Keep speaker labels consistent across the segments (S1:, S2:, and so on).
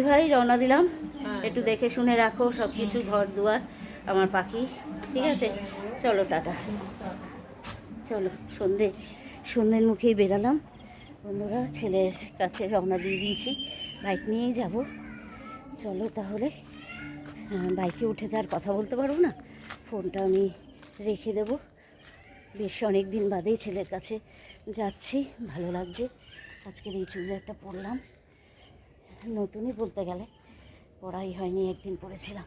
S1: ভাই রওনা দিলাম। একটু দেখে শুনে রাখো সব কিছু ঘর দুয়ার আমার পাখি। ঠিক আছে? চলো টাটা। চলো সন্ধে। সন্ধ্যের মুখেই বেরালাম। বন্ধুরা ছেলের কাছে রওনা দিয়ে দিয়েছি। বাইক নিয়েই যাব। চলো তাহলে। হ্যাঁ, বাইকে উঠে তো আর কথা বলতে পারব না। ফোনটা আমি রেখে দেব। বেশ অনেক দিন বাদেই ছেলের কাছে যাচ্ছি। ভালো লাগছে। আজকের এই চুড়িদারটা পরলাম। নতুনই বলতে গেলে। পড়াই হয়নি একদিন পড়েছিলাম।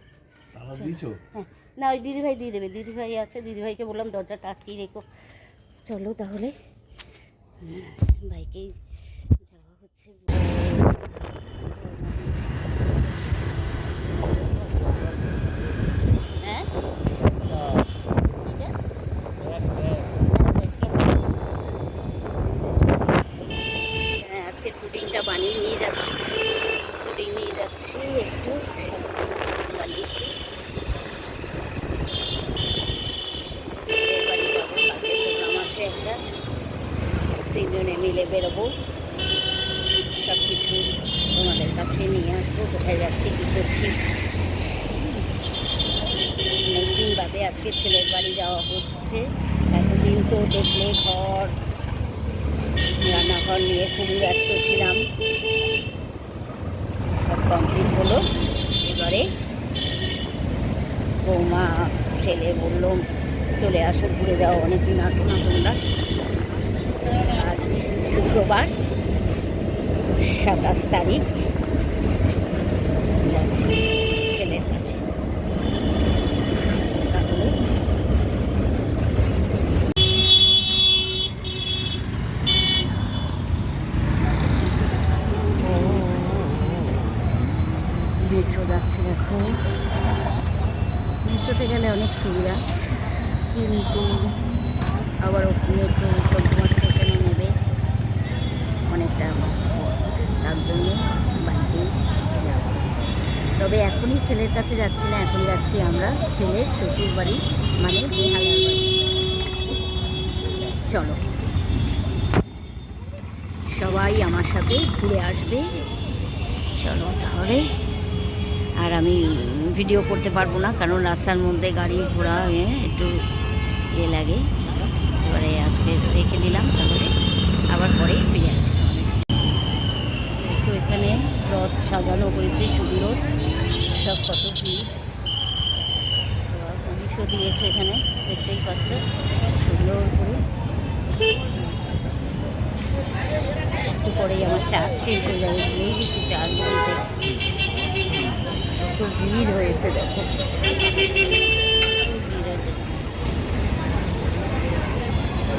S1: হ্যাঁ। না ওই দিদিভাই দিয়ে দেবে। দিদিভাই আছে দিদিভাইকে বললাম দরজাটা আটকিয়ে রেখো। চলো তাহলে। হুম, বাইকেই যাওয়া হচ্ছে। হ্যাঁ এটা? হ্যাঁ আজকে পুডিংটা বানিয়ে নিয়ে যাচ্ছি পুডিং নিয়ে যাচ্ছি একটু বানিয়েছি এর বাড়ি যাব কালকে প্রোগ্রাম আছে একটা তিনজনে মিলে বেরোবো। সব কিছু তোমাদের কাছে নিয়ে আসব, কোথায় যাচ্ছি, কী করছি। অনেকদিন বাদে আজকে ছেলের বাড়ি যাওয়া হচ্ছে। এতদিন তো দেখলে ঘর, রান্নাঘর নিয়ে খুবই ব্যস্ত ছিলাম। সব কমপ্লিট হলো। এবারে বৌমা, ছেলে বলল, চলে আসো, ঘুরে যাও। অনেকদিন আসো না তোমরা। শুক্রবার সাতাশ তারিখ যাচ্ছি ছেলের কাছে তাহলে মেট্রো যাচ্ছে দেখো মেট্রোতে গেলে অনেক সুবিধা কিন্তু আবার মেট্রো তোমার স্টেশনে নেবে অনেকটা তার জন্য বাইকে যাব তবে এখনই ছেলের কাছে যাচ্ছি না, এখন যাচ্ছি আমরা ছেলের শ্বশুর বাড়ি মানে বাড়ি। চলো। সবাই আমার সাথে ঘুরে আসবে। চলো তাহলে। আর আমি ভিডিও করতে পারব না, কারণ রাস্তার মধ্যে গাড়ি ঘোড়া একটু ইয়ে লাগে। চলো, এবারে আজকে রেখে দিলাম, তাহলে আবার পরে ফিরে আসি। একটু এখানে রথ সাজানো হয়েছে সুন্দর। সব কত ভিড়। দিয়েছে এখানে, দেখতেই পাচ্ছ। সুন্দর করে। একটু পরেই আমার চার্জ শেষ হয়ে যাবে ভুলেই গেছি চার্জ দিতে কত ভিড় হয়েছে, দেখো।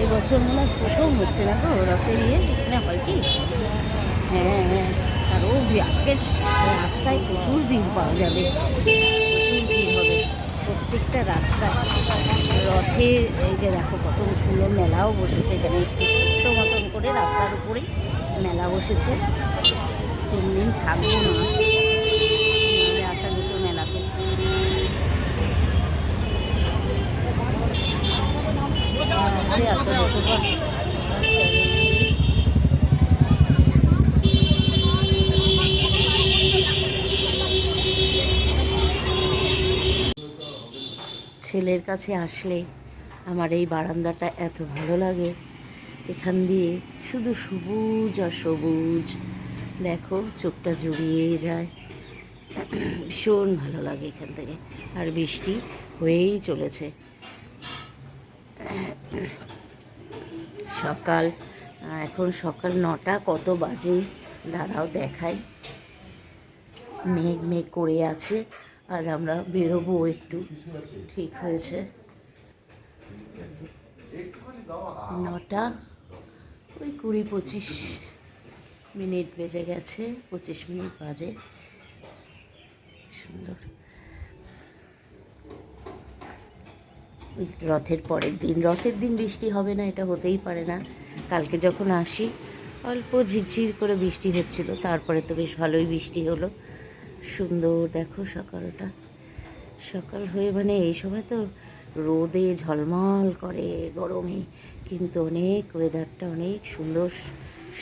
S1: এবছর মনে হয় প্রথম হচ্ছে না তো রথের ইয়ে? এখানে হয় কি? হ্যাঁ হ্যাঁ। আরও আজকে রাস্তায় প্রচুর ভিড় পাওয়া যাবে। প্রচুর ভিড় হবে। প্রত্যেকটা রাস্তা রথের এই যে দেখো কত সুন্দর মেলাও বসেছে এখানে। ছোট্ট মতন করে রাস্তার উপরে মেলা বসেছে। তিন দিন থাকব না। আসা যেত মেলাতে। এত ছেলের কাছে আসলে আমার এই বারান্দাটা এত ভালো লাগে। এখান দিয়ে শুধু সবুজ আর সবুজ। দেখো, চোখটা জুড়িয়ে যায়। ভীষণ ভালো লাগে এখান থেকে। আর বৃষ্টি হয়েই চলেছে। সকাল, এখন সকাল নটা, কত বাজে? দাঁড়াও, দেখাই। মেঘ মেঘ করে আছে। আর আমরা বেরোবো একটু। ঠিক হয়েছে। নটা, ওই কুড়ি পঁচিশ মিনিট বেজে গেছে, পঁচিশ মিনিট বাজে। সুন্দর। রথের পরের দিন, রথের দিন বৃষ্টি হবে না, এটা হতেই পারে না। কালকে যখন আসি, অল্প ঝিরঝির করে বৃষ্টি হচ্ছিল, তারপরে তো বেশ ভালোই বৃষ্টি হলো। সুন্দর, দেখো সকালটা। সকাল হয়ে মানে এই সময় তো রোদে ঝলমল করে গরমে, কিন্তু অনেক ওয়েদারটা অনেক সুন্দর,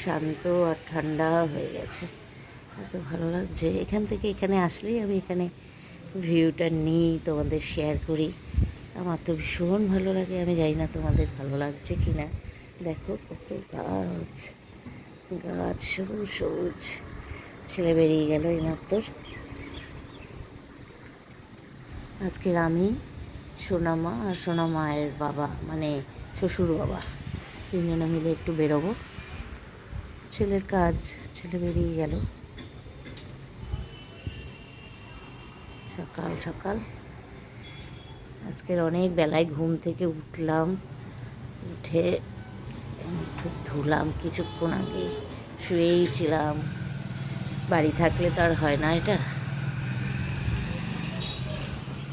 S1: শান্ত আর ঠান্ডা হয়ে গেছে। এত ভালো লাগছে। এখান থেকে এখানে আসলেই আমি এখানে ভিউটা নিই, তোমাদের শেয়ার করি। আমার তো ভীষণ ভালো লাগে। আমি জানি না তোমাদের ভালো লাগছে কি না দেখো কত গাছ। গাছ সবুজ সবুজ। ছেলে বেরিয়ে গেল এই মাত্র। আজকের আমি সোনামা আর সোনা মায়ের বাবা মানে শ্বশুর বাবা। তিনজনে মিলে একটু বেরোবো। ছেলের কাজ, ছেলে বেরিয়ে গেল। সকাল সকাল। আজকের অনেক বেলায় ঘুম থেকে উঠলাম, উঠে ধুলাম, কিছুক্ষণ আগে শুয়েই ছিলাম। বাড়ি থাকলে তো আর হয় না এটা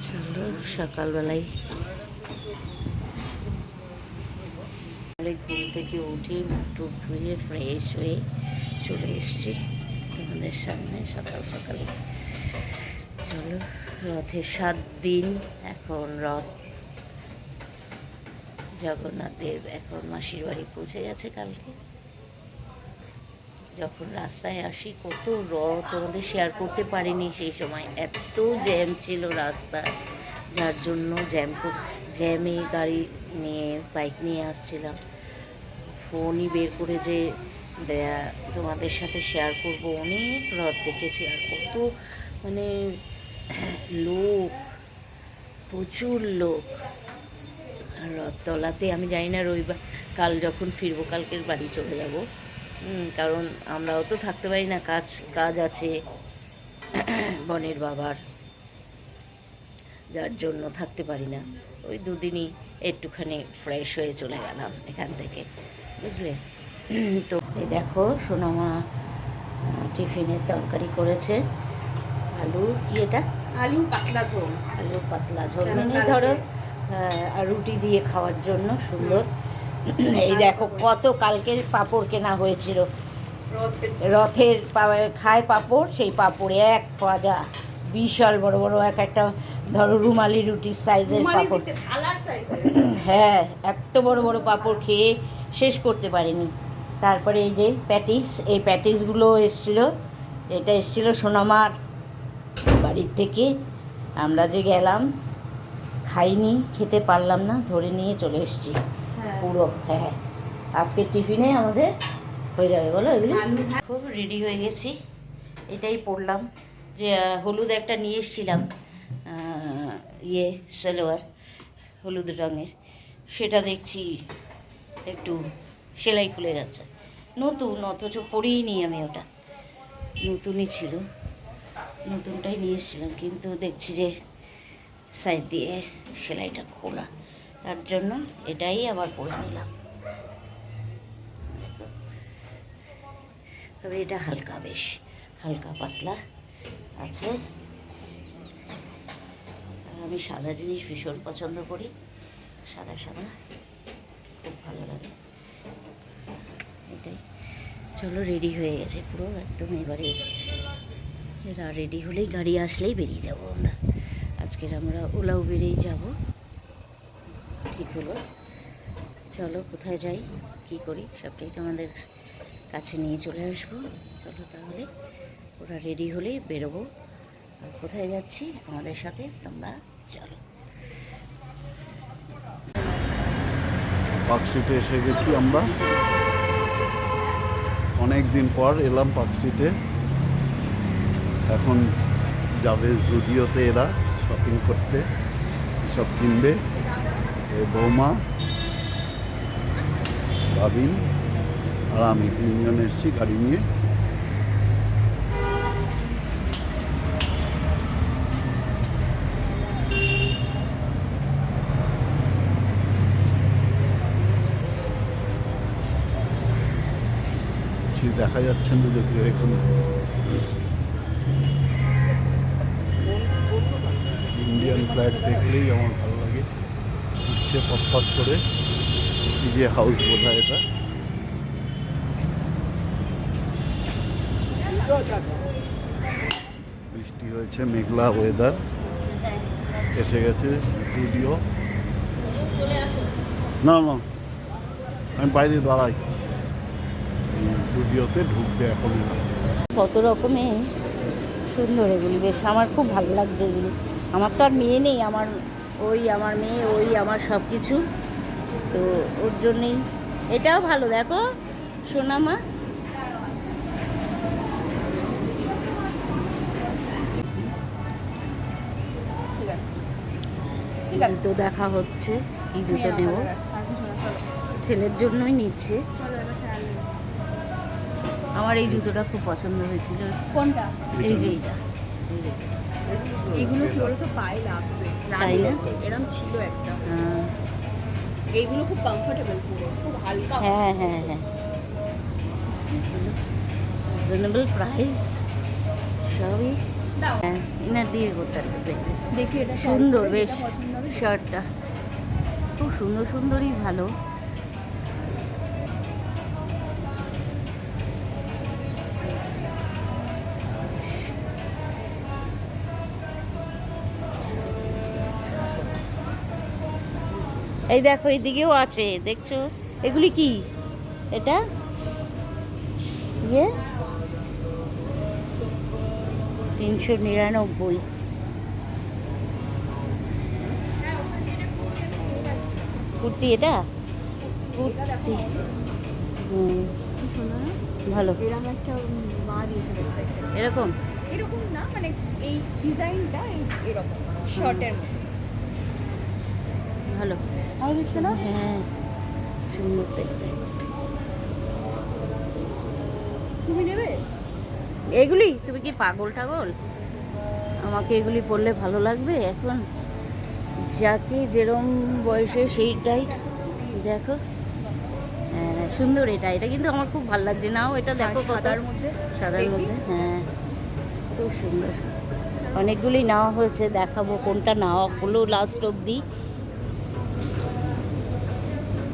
S1: চলো সকালবেলায়। সকালে ঘুম থেকে উঠে মুখ টুক ধুয়ে ফ্রেশ হয়ে চলে এসেছি তোমাদের সামনে সকাল সকালে। চলো, রথের সাত দিন, এখন রথ জগন্নাথ দেব, এখন মাসির বাড়ি পৌঁছে গেছে কালকে। যখন রাস্তায় আসি, কত রথ তোমাদের শেয়ার করতে পারিনি সেই সময়। এত জ্যাম ছিল রাস্তায়। যার জন্য জ্যাম জ্যামে গাড়ি নিয়ে, বাইক নিয়ে আসছিলাম। ফোনই বের করে যে তোমাদের সাথে শেয়ার করব, অনেক রথ দেখেছি আর কত মানে লোক, প্রচুর লোক। আর রথতলাতে আমি জানি না রবিবার, কাল যখন ফিরবো, কালকের বাড়ি চলে যাব। কারণ আমরাও তো থাকতে পারি না, কাজ কাজ আছে, বনের বাবার। যার জন্য থাকতে পারি না। ওই দুদিনই একটুখানি ফ্রেশ হয়ে চলে গেলাম এখান থেকে বুঝলে? তো এই দেখো সোনামা টিফিনের তরকারি করেছে। আলু কি এটা?
S2: আলু পাতলা ঝোল।
S1: আলু পাতলা ঝোল মানে ধরো রুটি দিয়ে খাওয়ার জন্য সুন্দর। এই দেখো কত কালকের পাঁপড় কেনা হয়েছিল। রথের খায় পাঁপড় সেই পাঁপড় এক ভাজা বিশাল বড় বড় এক একটা ধরো রুমালি রুটির সাইজের পাঁপড়। হ্যাঁ এত বড় বড় পাঁপড় খেয়ে শেষ করতে পারিনি। তারপরে এই যে প্যাটিস এই প্যাটিসগুলো এসছিল। এটা এসছিল সোনামার বাড়ির থেকে। আমরা যে গেলাম খাইনি খেতে পারলাম না ধরে নিয়ে চলে এসেছি। পুরো হ্যাঁ। আজকের টিফিনে আমাদের হয়ে যাবে বলো এগুলো? খুব রেডি হয়ে গেছি। এটাই পড়লাম যে হলুদ একটা নিয়ে এসেছিলাম। ইয়ে সালোয়ার, হলুদ রঙের। সেটা দেখছি একটু সেলাই খুলে যাচ্ছে। নতুন, অথচ পরেই নি আমি ওটা। নতুনই ছিল। নতুনটাই নিয়ে এসেছিলাম, কিন্তু দেখছি যে সাইড দিয়ে সেলাইটা খোলা। তার জন্য এটাই আবার পরে নিলাম। তবে এটা হালকা বেশ, হালকা পাতলা আছে। আমি সাদা জিনিস ভীষণ পছন্দ করি। সাদা সাদা, খুব ভালো লাগে। এটাই। চলো রেডি হয়ে গেছে পুরো একদম। এবারে এরা রেডি হলেই গাড়ি আসলেই বেরিয়ে যাব আমরা। আজকের আমরা ওলা উবেরেই যাব। ঠিক হলো। চলো, কোথায় যাই, কি করি, সবটাই তোমাদের কাছে নিয়ে চলে আসব। চলো তাহলে, ওরা রেডি হলেই বেরোবো। কোথায় যাচ্ছি আমাদের সাথে তোমরা চলো।
S3: পার্ক স্ট্রিটে এসে গেছি আমরা। অনেক দিন পর এলাম পার্ক স্ট্রিটে। এখন যাবে জুডিওতে এরা শপিং করতে। সব কিনবে। বৌমা, বাবিন আর আমি তিনজন এসেছি গাড়ি নিয়ে। কিছুই দেখা যাচ্ছে না যদিও এখানে ইন্ডিয়ান ফ্ল্যাগ দেখলেই আমার ভালো লাগে। উঠছে পথ করে। যে হাউস বোধ হয় এটা। বৃষ্টি হয়েছে, মেঘলা ওয়েদার এসে গেছে স্টুডিও না না, আমি বাইরে দাঁড়াই। স্টুডিওতে ঢুকবে এখন
S1: কত রকমের সুন্দর এগুলি বেশ আমার খুব ভালো লাগছে এগুলি। আমার তো আর মেয়ে নেই আমার ওই আমার মেয়ে ওই আমার সব কিছু তো ওর জন্যেই এটাও ভালো দেখো সোনামা।
S2: ঠিক আছে।
S1: ঠিক আছে। তো দেখা হচ্ছে কি জুতো নেব। ছেলের জন্যই নিচ্ছে। আমার এই জুতোটা খুব পছন্দ হয়েছিল।
S2: কোনটা?
S1: এই যে এইটা।
S2: এগুলো কি বলতো? পায়ে লাগবে? এরম ছিল একটা।
S1: হ্যাঁ,
S2: এইগুলো খুব কমফোর্টেবল পুরো। খুব হালকা।
S1: হ্যাঁ হ্যাঁ হ্যাঁ। রিজনেবল প্রাইস সবই। হ্যাঁ ইনার দিয়ে করতে লাগবে
S2: দেখি এটা
S1: সুন্দর বেশ শার্টটা খুব সুন্দর সুন্দরই ভালো। এই দেখো, এইদিকেও আছে, দেখছ? এগুলি কি? এটা? ইয়ে? তিনশো নিরানব্বই। কুর্তি এটা? কুর্তি। হুম? ভালো।
S2: এরম একটা মা
S1: এরকম?
S2: এরকম না মানে এই ডিজাইনটা এরকম শর্টের মতো।
S1: ভালো।
S2: ভালো না
S1: হ্যাঁ সুন্দর দেখতে।
S2: তুমি নেবে?
S1: এগুলি? তুমি কি পাগল টাগল? আমাকে এগুলি পড়লে ভালো লাগবে? এখন যাকে যেরম বয়সে সেইটাই দেখো। হ্যাঁ সুন্দর এটা। এটা কিন্তু আমার খুব ভালো লাগছে। নাও এটা দেখো
S2: সাদার মধ্যে?
S1: সাদার মধ্যে হ্যাঁ। খুব সুন্দর। অনেকগুলি নেওয়া হয়েছে। দেখাবো কোনটা নেওয়া হলো লাস্ট অবধি।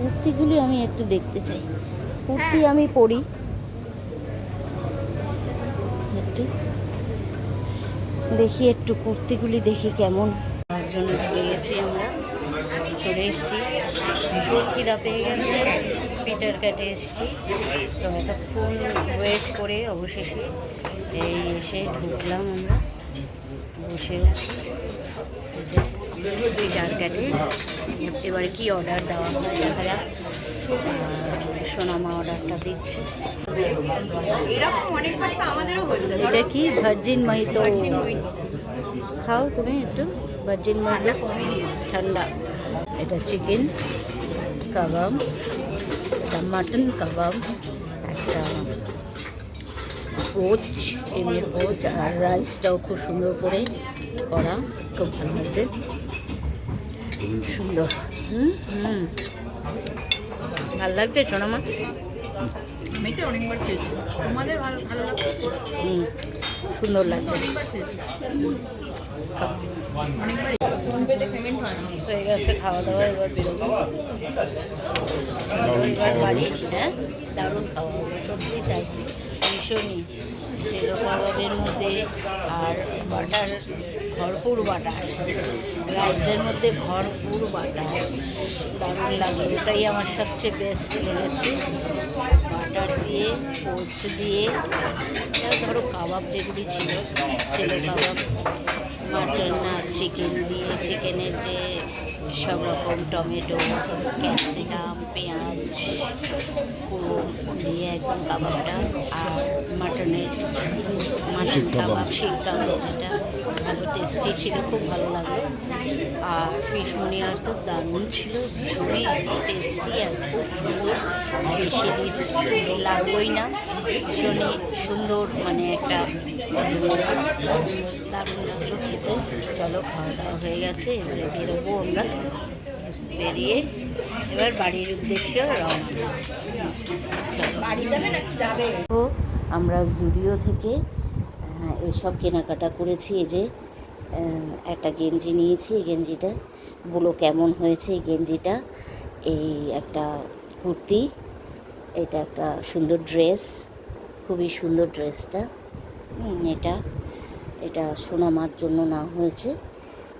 S1: কুর্তিগুলি আমি একটু দেখতে চাই। কুর্তি আমি পরি। একটু। দেখি একটু কুর্তিগুলি দেখি কেমন। জন্য ঢুকে গেছি আমরা। চলে এসেছি। খিদা পেয়ে গেছে। পিটার কাটে এসেছি। তো এতক্ষণ ওয়েট করে অবশেষে এই এসে ঢুকলাম আমরা। বসে আছি। পিটার কাটে এবারে কি অর্ডার দেওয়া হয় দেখা যাক। সোনামা অর্ডারটা দিচ্ছে।
S2: এরকম অনেকবার তো আমাদেরও হয়েছে।
S1: এটা কি? ভার্জিন মহিতো খাও তুমি একটু। ভার্জিন মহিতো ঠান্ডা এটা চিকেন কাবাব এটা মাটন কাবাব একটা পোচ ডিমের পোচ আর রাইসটাও খুব সুন্দর করে করা। খুব ভালো হয়েছে। সুন্দর। হুম হুম। ভালো লাগছে সোনামা?
S2: আমি অনেকবার খেয়েছি। তোমাদের ভালো ভালো লাগছে?
S1: হুম সুন্দর লাগছে।
S2: হয়
S1: গেছে খাওয়া দাওয়া এবার বেরোবো। এবার বাড়ি হ্যাঁ? দারুণ খাওয়া হলো সত্যি তাই। ভীষণই জিরো কাবাবের মধ্যে আর বাটার, ভরপুর বাটার। রাইসের মধ্যে ভরপুর বাটার। দারুণ লাগল। ওটাই আমার সবচেয়ে বেস্ট লেগেছে বাটার দিয়ে কোচ দিয়ে ধরো কাবাব যেগুলি ছিল ছেলে কাবাব মাটন আর চিকেন চিকেনের যে সব রকম টমেটো ক্যাপসিকাম পেঁয়াজ দিয়ে একদম কাবাবটা আর মাটনের মাটন কাবাব শিক কাবাব যেটা ভালো টেস্টি ছিল খুব ভালো লাগল। আর ফিশ মুনিয়ার তো দারুণ ছিল ভীষণই টেস্টি আর খুব সুন্দর। বেশি দিন লাগলোই না ভীষণই সুন্দর মানে একটা দারুণ লাগল খেতে চলো খাওয়া দাওয়া হয়ে গেছে এবারে বেরোবো আমরা। বেরিয়ে এবার বাড়ির উদ্দেশ্যে রওনা।
S2: বাড়ি যাবে নাকি যাবে?
S1: তো আমরা জুডিও থেকে এসব কেনাকাটা করেছি এই যে একটা গেঞ্জি নিয়েছি এই গেঞ্জিটা। বলো কেমন হয়েছে এই গেঞ্জিটা? এই একটা কুর্তি এটা একটা সুন্দর ড্রেস খুবই সুন্দর ড্রেসটা। এটা এটা সোনামার জন্য না হয়েছে।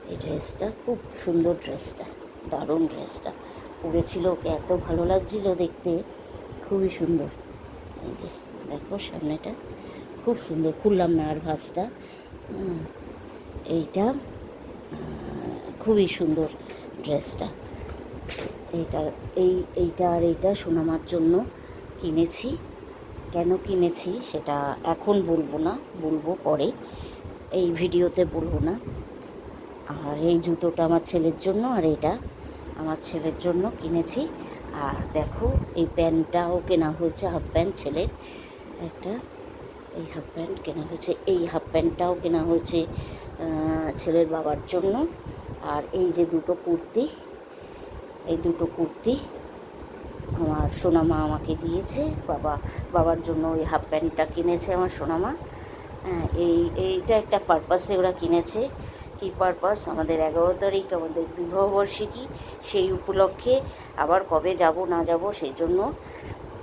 S1: এই ড্রেসটা খুব সুন্দর ড্রেসটা, দারুণ ড্রেসটা। পরেছিল ওকে এত ভালো লাগছিল দেখতে, খুবই সুন্দর। এই যে দেখো সামনেটা, খুব সুন্দর, খুললাম না আর ভাঁজটা। এইটা খুবই সুন্দর ড্রেসটা। এইটা, এই, এইটা আর এইটা সোনামার জন্য কিনেছি। কেন কিনেছি সেটা এখন বলব না, বলব পরে। এই ভিডিওতে বলব না। আর এই জুতোটা আমার ছেলের জন্য আর এটা আমার ছেলের জন্য কিনেছি। আর দেখো, এই প্যান্টটাও কেনা হয়েছে হাফ প্যান্ট ছেলের। একটা এই হাফ প্যান্ট কেনা হয়েছে, এই হাফ প্যান্টটাও কেনা হয়েছে ছেলের বাবার জন্য। আর এই যে দুটো কুর্তি, এই দুটো কুর্তি আমার সোনামা আমাকে দিয়েছে। বাবা, বাবার জন্য ওই হাফ প্যান্টটা কিনেছে আমার সোনামা। এই, এইটা একটা পারপাসে ওরা কিনেছে। কী পারপাস আমাদের এগারো তারিখ আমাদের বিবাহবর্ষিকী সেই উপলক্ষে আবার কবে যাব, না যাব সেই জন্য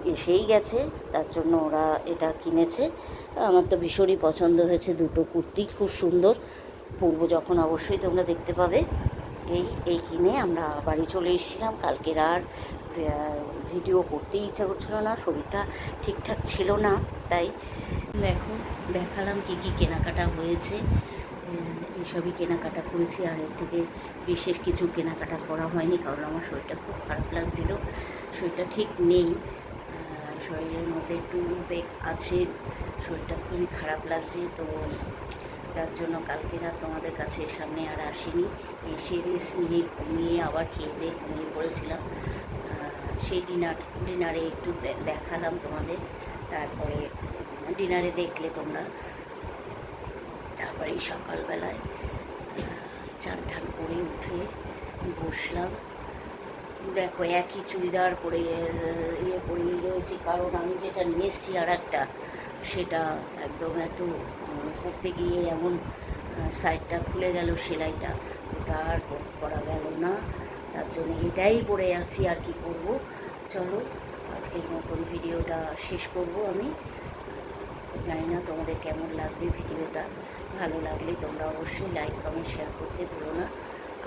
S1: এসেই গেছে। তার জন্য ওরা এটা কিনেছে। আমার তো ভীষণই পছন্দ হয়েছে দুটো কুর্তি, খুব সুন্দর। পূর্ব যখন, অবশ্যই তোমরা দেখতে পাবে। এই এই কিনে আমরা বাড়ি চলে এসেছিলাম। কালকের আর ভিডিও করতে ইচ্ছা করছিল না, শরীরটা ঠিকঠাক ছিল না, তাই দেখো, দেখালাম কি কি কেনাকাটা হয়েছে। এইসবই কেনাকাটা করেছি, আর এর থেকে বিশেষ কিছু কেনাকাটা করা হয়নি, কারণ আমার শরীরটা খুব খারাপ লাগছিল। শরীরটা ঠিক নেই শরীরের মধ্যে একটু বেগ আছে, শরীরটা খুবই খারাপ লাগছে, তো তার জন্য কালকে রাত তোমাদের কাছে সামনে আর আসিনি। এসে রেস্ট নিয়ে ঘুমিয়ে আবার খেয়ে দিয়ে ঘুমিয়ে পড়েছিলাম। সেই ডিনার, ডিনারে একটু দেখালাম তোমাদের। তারপরে ডিনারে দেখলে তোমরা। তারপরে সকালবেলায় চান ঠান করে উঠে বসলাম। দেখো, একই চুড়িদার পরে ইয়ে পরেই রয়েছি। কারণ আমি যেটা নিয়েছি আর একটা সেটা একদম এত করতে গিয়ে এমন সাইডটা খুলে গেল, সেলাইটা ওটা আর করা গেল না। তার জন্য এটাই পড়ে আছি আর কি করব। চলো, আজকের মতন ভিডিওটা শেষ করব আমি। জানি না তোমাদের কেমন লাগবে ভিডিওটা। ভালো লাগলে তোমরা অবশ্যই লাইক কমেন্ট শেয়ার করতে ভুলো না।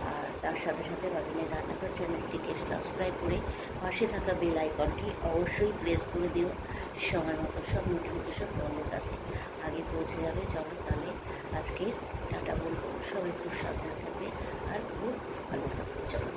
S1: আর তার সাথে সাথে বাবিনের রান্নাঘর চ্যানেলটিকে সাবস্ক্রাইব করে পাশে থাকা বেল আইকনটি অবশ্যই প্রেস করে দিও। সময় মতো সব নোটিফিকেশন তোমাদের কাছে গিয়ে পৌঁছে যাবে। চলো তাহলে আজকে টাটা বলব। সবাই খুব সাবধানে থাকবে আর খুব ভালো থাকবে। চলো।